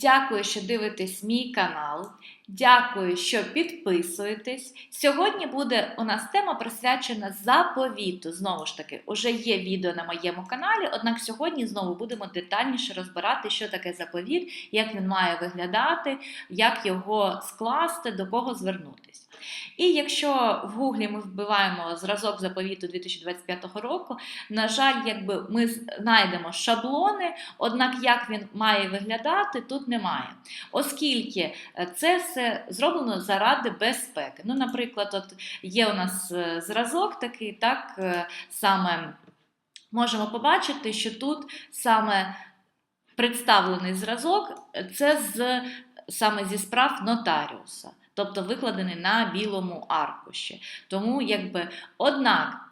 Дякую, що дивитесь мій канал. Дякую, що підписуєтесь. Сьогодні буде у нас тема присвячена заповіту. Знову ж таки, уже є відео на моєму каналі, однак сьогодні знову будемо детальніше розбирати, що таке заповіт, як він має виглядати, як його скласти, до кого звернутись. І якщо в гуглі ми вбиваємо зразок заповіту 2025 року, на жаль, якби ми знайдемо шаблони, однак як він має виглядати, тут немає. Оскільки е, це все зроблено заради безпеки. Ну, наприклад, от є у нас е, зразок такий, так е, саме можемо побачити, що тут саме представлений зразок це з саме зі справ нотаріуса тобто викладений на білому аркуші. Тому, якби, однак.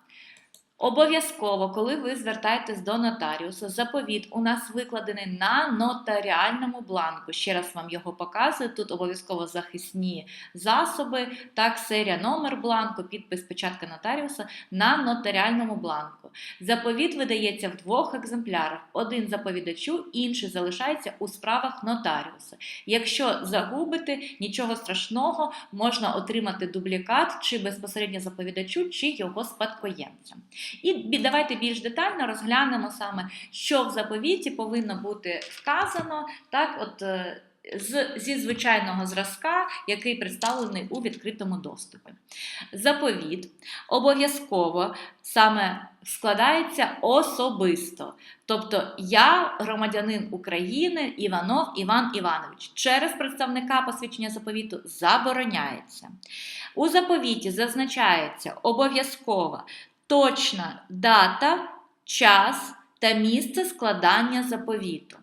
Обов'язково, коли ви звертаєтесь до нотаріуса, заповіт у нас викладений на нотаріальному бланку. Ще раз вам його показую. Тут обов'язково захисні засоби, так, серія, номер бланку, підпис печатка нотаріуса на нотаріальному бланку. Заповіт видається в двох екземплярах: один заповідачу, інший залишається у справах нотаріуса. Якщо загубите, нічого страшного, можна отримати дублікат чи безпосередньо заповідачу, чи його спадкоємцям. І давайте більш детально розглянемо саме, що в заповіті повинно бути вказано, так, от е, з, зі звичайного зразка, який представлений у відкритому доступі. Заповіт обов'язково саме складається особисто. Тобто я, громадянин України, Іванов Іван Іванович, через представника посвідчення заповіту забороняється. У заповіті зазначається обов'язково точна дата, час та місце складання заповіту.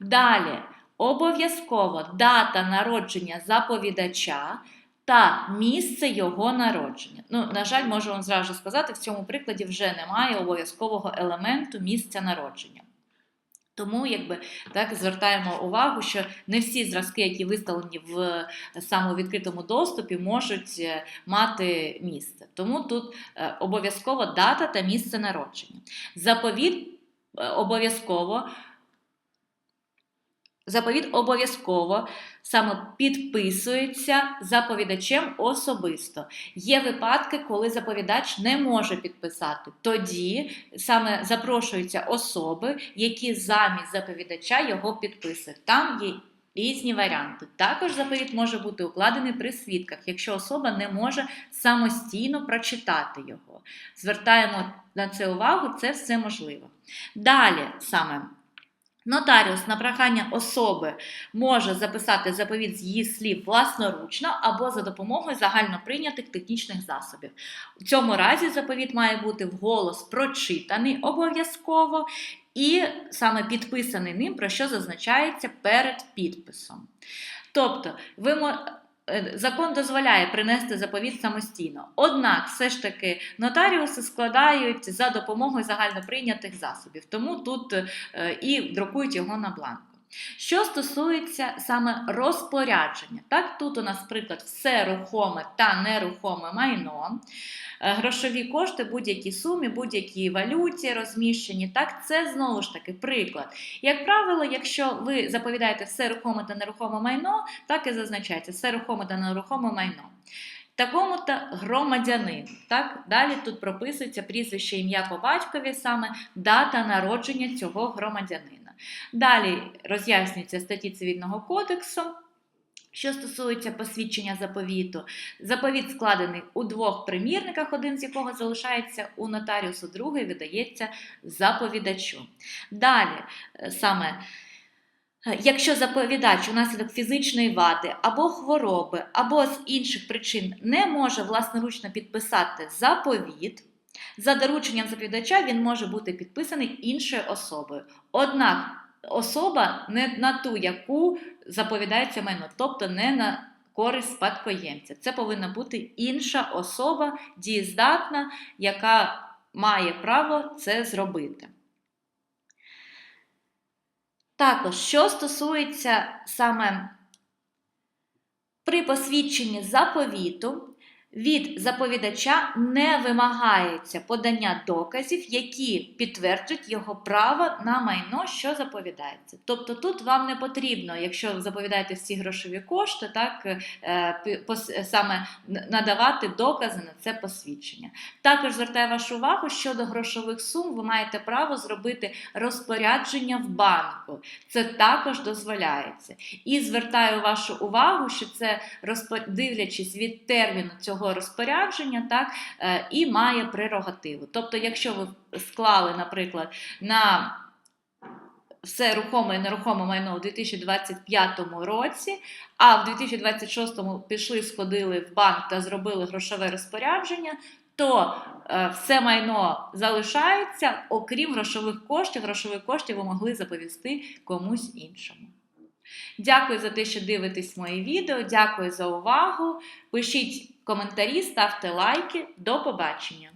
Далі обов'язково дата народження заповідача та місце його народження. Ну, На жаль, можу вам зразу сказати, в цьому прикладі вже немає обов'язкового елементу місця народження. Тому якби так звертаємо увагу, що не всі зразки, які виставлені в самовідкритому доступі, можуть е, мати місце. Тому тут е, обов'язково дата та місце народження. Заповіт е, обов'язково Заповіт обов'язково саме підписується заповідачем особисто. Є випадки, коли заповідач не може підписати. Тоді саме запрошуються особи, які замість заповідача його підписують. Там є різні варіанти. Також заповіт може бути укладений при свідках, якщо особа не може самостійно прочитати його. Звертаємо на це увагу, це все можливо. Далі саме. Нотаріус на прохання особи може записати заповіт з її слів власноручно або за допомогою загальноприйнятих технічних засобів. У цьому разі заповіт має бути вголос прочитаний обов'язково і саме підписаний ним, про що зазначається перед підписом. Тобто, ви закон дозволяє принести заповіт самостійно. Однак, все ж таки, нотаріуси складають за допомогою загальноприйнятих засобів, тому тут е, і друкують його на бланку. Що стосується саме розпорядження, так тут у нас приклад все рухоме та нерухоме майно. Е, грошові кошти, будь-які суми, будь-які валюті розміщені. Так, це знову ж таки приклад. Як правило, якщо ви заповідаєте все рухоме та нерухоме майно, так і зазначається все рухоме та нерухоме майно. Такому-то громадянин. Так? Далі тут прописується прізвище ім'я по батькові, саме дата народження цього громадянина. Далі роз'яснюються статті Цивільного кодексу. Що стосується посвідчення заповіту, заповіт складений у двох примірниках, один з якого залишається у нотаріусу, другий видається заповідачу. Далі, е, саме, е, якщо заповідач унаслідок фізичної вади або хвороби, або з інших причин не може власноручно підписати заповіт, за дорученням заповідача він може бути підписаний іншою особою. Однак особа не на ту, яку заповідається майно, тобто не на користь спадкоємця. Це повинна бути інша особа, дієздатна, яка має право це зробити. Також, що стосується саме при посвідченні заповіту, Від заповідача не вимагається подання доказів, які підтверджують його право на майно, що заповідається. Тобто тут вам не потрібно, якщо заповідаєте всі грошові кошти, так е, саме надавати докази на це посвідчення. Також звертаю вашу увагу щодо грошових сум, ви маєте право зробити розпорядження в банку. Це також дозволяється. І звертаю вашу увагу, що це дивлячись від терміну цього розпорядження, так е, і має прерогативу. Тобто, якщо ви склали, наприклад, на все рухоме і нерухоме майно у 2025 році, а в 2026 пішли, сходили в банк та зробили грошове розпорядження, то е, все майно залишається, окрім грошових коштів. Грошові кошти ви могли заповісти комусь іншому. Дякую за те, що дивитесь мої відео. Дякую за увагу. Пишіть коментарі, ставте лайки. До побачення!